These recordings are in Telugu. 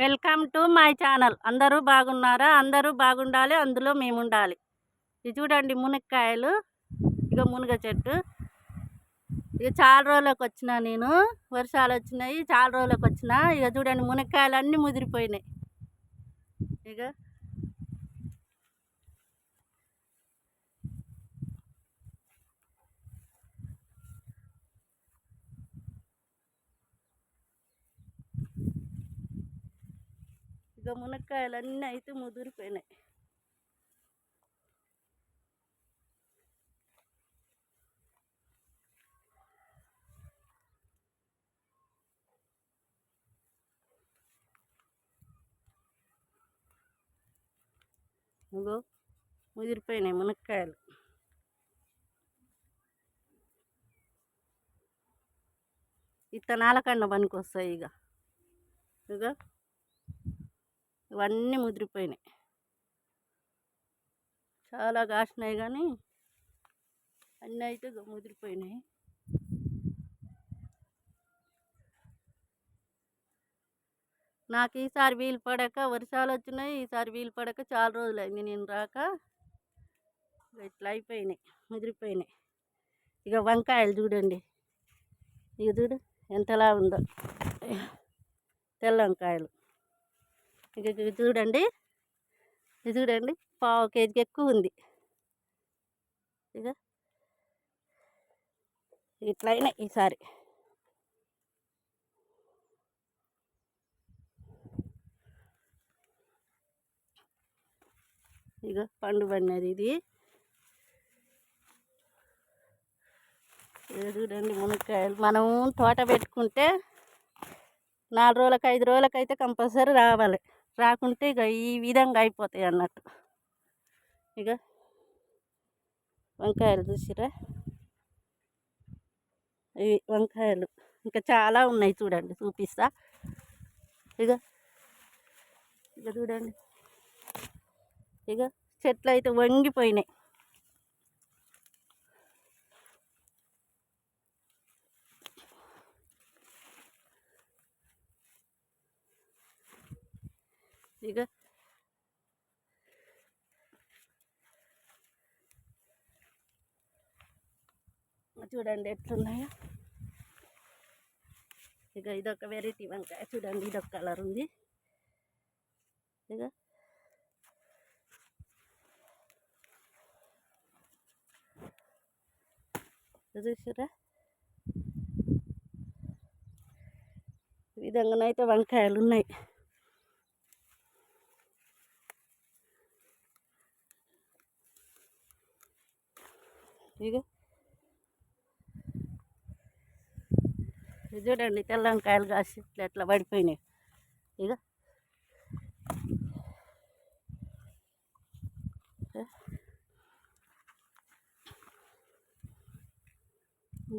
Welcome to my channel. అందరూ బాగున్నారా? అందరూ బాగుండాలి. అందులో మేము ఉండాలి ఇది చూడండి మునక్కాయలు. ఇక మునగ చెట్టు. ఇక చాలా రోజులకు వచ్చిన నేను. వర్షాలు వచ్చినాయి. చాలా రోజులకు వచ్చిన. ఇక చూడండి మునక్కాయలు అన్నీ ముదిరిపోయినాయి. ఇక ఇక మునక్కాయలు అన్నీ అయితే ముదిరిపోయినాయి. ఇగో ముదిరిపోయినాయి మునక్కాయలు. ఇత్తనాల కన్నా పనికి వస్తాయి ఇక ఇక ఇవన్నీ ముదిరిపోయినాయి. చాలా కాసినాయి కానీ అన్నీ అయితే ముదిరిపోయినాయి. నాకు ఈసారి వీలు పడక వర్షాలు వచ్చినాయి ఈసారి వీలు పడక చాలా రోజులు అయింది నేను రాక. ఇట్లా అయిపోయినాయి ముదిరిపోయినాయి. ఇక వంకాయలు చూడండి. ఇక చూడు ఎంతలా ఉందో. తెల్ల వంకాయలు. ఇది చూడండి. ఇది చూడండి. పావు కేజీకి ఎక్కువ ఉంది. ఇక ఇట్లయినా ఈసారి. ఇక పండు పడినది ఇది. చూడండి మునక్కాయలు. మనం తోట పెట్టుకుంటే నాలుగు రోజులకు ఐదు రోజులకైతే కంపల్సరీ రావాలి. రాకుంటే ఇక ఈ విధంగా అయిపోతాయి అన్నట్టు. ఇక వంకాయలు చూసిరా ఇవి వంకాయలు ఇంకా చాలా ఉన్నాయి చూడండి చూపిస్తా. ఇక ఇక చూడండి. ఇక చెట్లు అయితే వంగిపోయినాయి. ఇక చూడండి ఎట్లున్నాయో. ఇక ఇదొక వెరైటీ వంకాయ. చూడండి ఇదొక కలర్ ఉంది. ఇక చూసారా ఈ విధంగానైతే వంకాయలు ఉన్నాయి ఇక ఇది చూడండి తెల్ల వంకాయలు కాసి ఇట్లా ఎట్లా పడిపోయినాయి. ఇక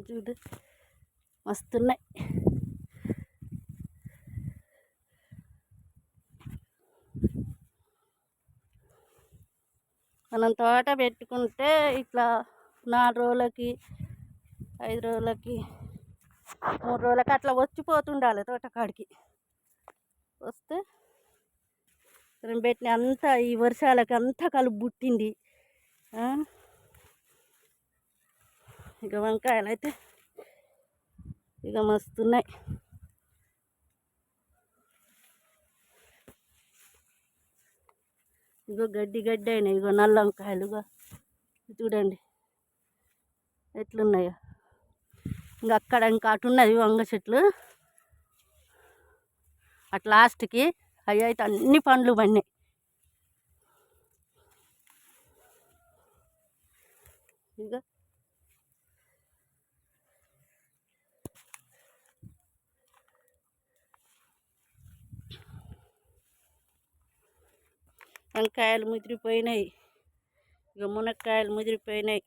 చూడు. మస్తున్నాయి. మనం తోట పెట్టుకుంటే ఇట్లా నాలుగు రోజులకి ఐదు రోజులకి మూడు రోజులకి అట్లా వచ్చిపోతుండాలి తోటకాడికి. వస్తే మనం పెట్టిన అంతా ఈ వర్షాలకి అంతా కలుపు పుట్టింది. ఇక వంకాయలు అయితే ఇక మస్తున్నాయి. ఇగో గడ్డి గడ్డి అయినాయి ఇగో నల్ల వంకాయలుగా చూడండి. ఎట్లున్నాయో. ఇంకా అక్కడ ఇంకా అటు ఉన్నది వంగ చెట్లు. అటు లాస్ట్కి అవి అయితే అన్ని పండ్లు పడినాయి. ఇక వంకాయలు ముదిరిపోయినాయి. ఇక మునక్కాయలు ముదిరిపోయినాయి.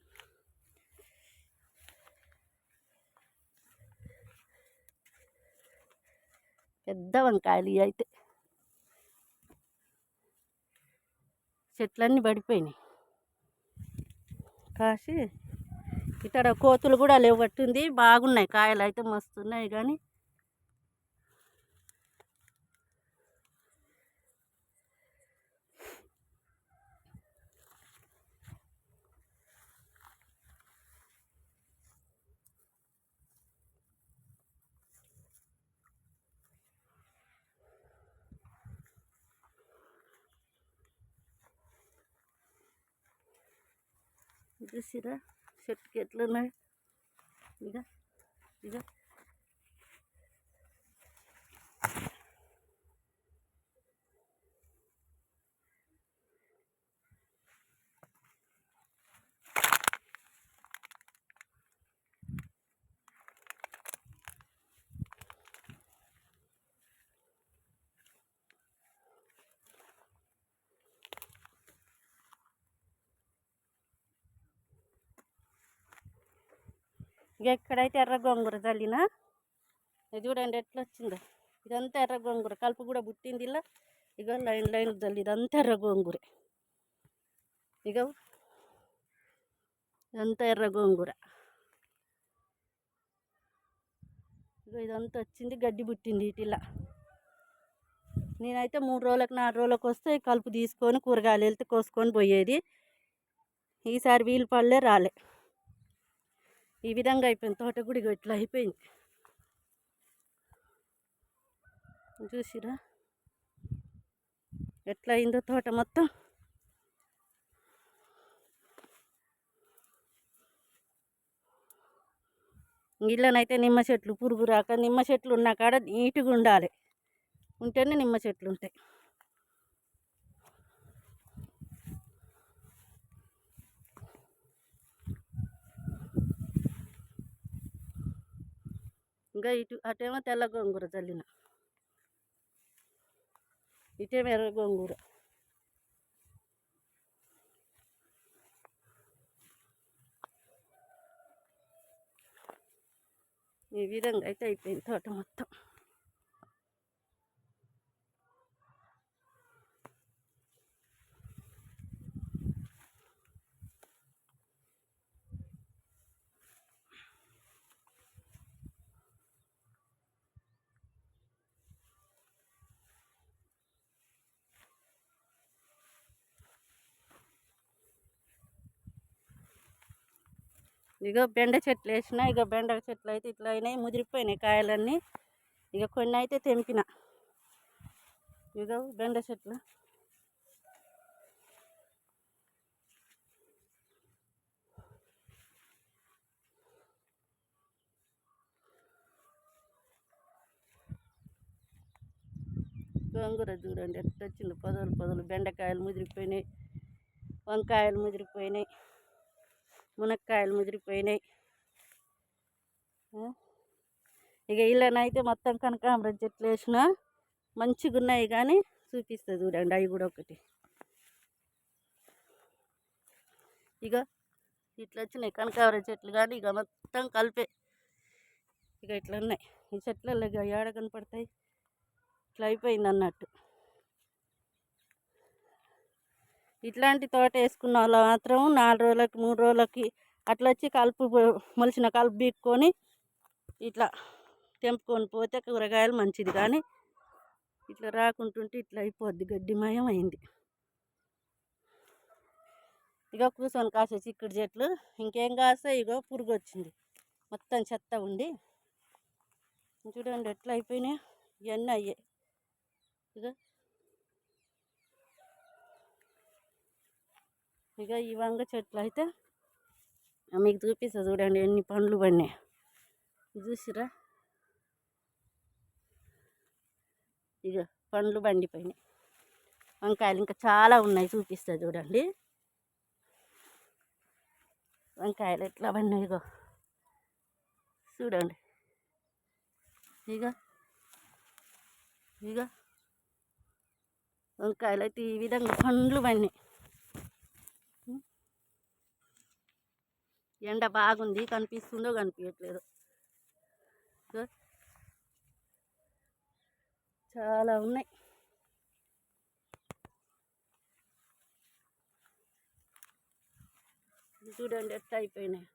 పెద్ద వంకాయలు ఇవి అయితే చెట్లన్నీ పడిపోయినాయి. కాసి ఇక్కడ కోతులు కూడా లేవట్టుంది బాగున్నాయి కాయలు అయితే మస్తున్నాయి కానీ చూసిరా చెట్టుకి ఎట్లున్నాయి ఇక ఇక ఇక ఎక్కడైతే ఎర్ర గోంగూర చల్లినా ఇది చూడండి ఎట్లా వచ్చిందో? ఇదంతా ఎర్ర గోంగూర. కలుపు కూడా పుట్టింది ఇలా. ఇక లైన్ లైన్ చల్లి ఇదంతా ఎర్ర గోంగూర. ఇక ఇదంతా ఎర్ర గోంగూర. ఇక ఇదంతా వచ్చింది గడ్డి పుట్టింది ఇటిలా నేనైతే మూడు రోజులకు నాలుగు రోజులకు వస్తే కలుపు తీసుకొని కూరగాయలు వెళ్తే కోసుకొని పోయేది. ఈసారి వీలు పడలే రాలే. ఈ విధంగా అయిపోయింది. తోట కూడా ఇట్లా అయిపోయింది. చూసిరా? ఎట్లా అయిందో తోట మొత్తం. ఇళ్ళనైతే నిమ్మ చెట్లు పురుగు రాక నిమ్మ చెట్లు ఉన్న కాడ నీట్గా ఉండాలి. ఉంటేనే నిమ్మ చెట్లు ఉంటాయి. ఇంకా ఇటు అటేమో తెల్ల గోంగూర చల్లిన ఇటేమో ఎర్ర గోంగూర. ఈ విధంగా అయితే అయిపోయింది తోట మొత్తం. ఇక బెండ చెట్లు వేసిన ఇక బెండ చెట్లు అయితే ఇట్లా అయినాయి ముదిరిపోయినాయి కాయలన్నీ. ఇక కొన్ని అయితే తెంపిన. ఇక బెండ చెట్లు. గోంగూర చూడండి ఎట్లా వచ్చింది. పొదలు పొదలు బెండకాయలు ముదిరిపోయినాయి వంకాయలు ముదిరిపోయినాయి. మునక్కాయలు ముదిరిపోయినాయి. ఇక ఇళ్ళనైతే మొత్తం కనకాంబరం చెట్లు వేసిన మంచిగా ఉన్నాయి కానీ చూపిస్తుంది చూడండి అవి కూడా ఒకటి. ఇక ఇట్లా వచ్చినాయి కనకాంబరం చెట్లు కానీ ఇక మొత్తం కలిపే. ఇక ఇట్లా ఉన్నాయి. ఈ చెట్లలో ఇక ఏడ కనపడతాయి? ఇట్లా అయిపోయింది అన్నట్టు. ఇట్లాంటి తోట వేసుకున్న వాళ్ళు మాత్రం నాలుగు రోజులకి మూడు రోజులకి అట్లా వచ్చి కలుపు పో- మొలిచిన కలుపు బీక్కొని ఇట్లా తెంపుకొని పోతే కూరగాయలు మంచిది. కానీ ఇట్లా రాకుంటుంటే ఇట్లా అయిపోద్ది. గడ్డిమయం అయింది. ఇక కూర్చొని కాసే చిక్కుడు చెట్లు. ఇంకేం కాస్తాయి ఇగో పురుగు వచ్చింది. మొత్తం చెత్త ఉండి. చూడండి ఎట్లా అయిపోయినాయి. ఇవన్నీ అయ్యాయి. ఇగో ఇక ఈ వంగ చెట్లు అయితే మీకు చూపిస్తా చూడండి ఎన్ని పండ్లు పడినాయి. చూసిరా ఇక పండ్లు బండిపోయినాయి. వంకాయలు ఇంకా చాలా ఉన్నాయి చూపిస్తా చూడండి. వంకాయలు ఎట్లా పడినాయి ఇగో? చూడండి. ఇక ఇక వంకాయలు అయితే ఈ విధంగా పండ్లు పడినాయి. ఎండ బాగుంది కనిపిస్తుందో కనిపించట్లేదు చాలా ఉన్నాయి. చూడండి ఎట్లా అయిపోయినాయి.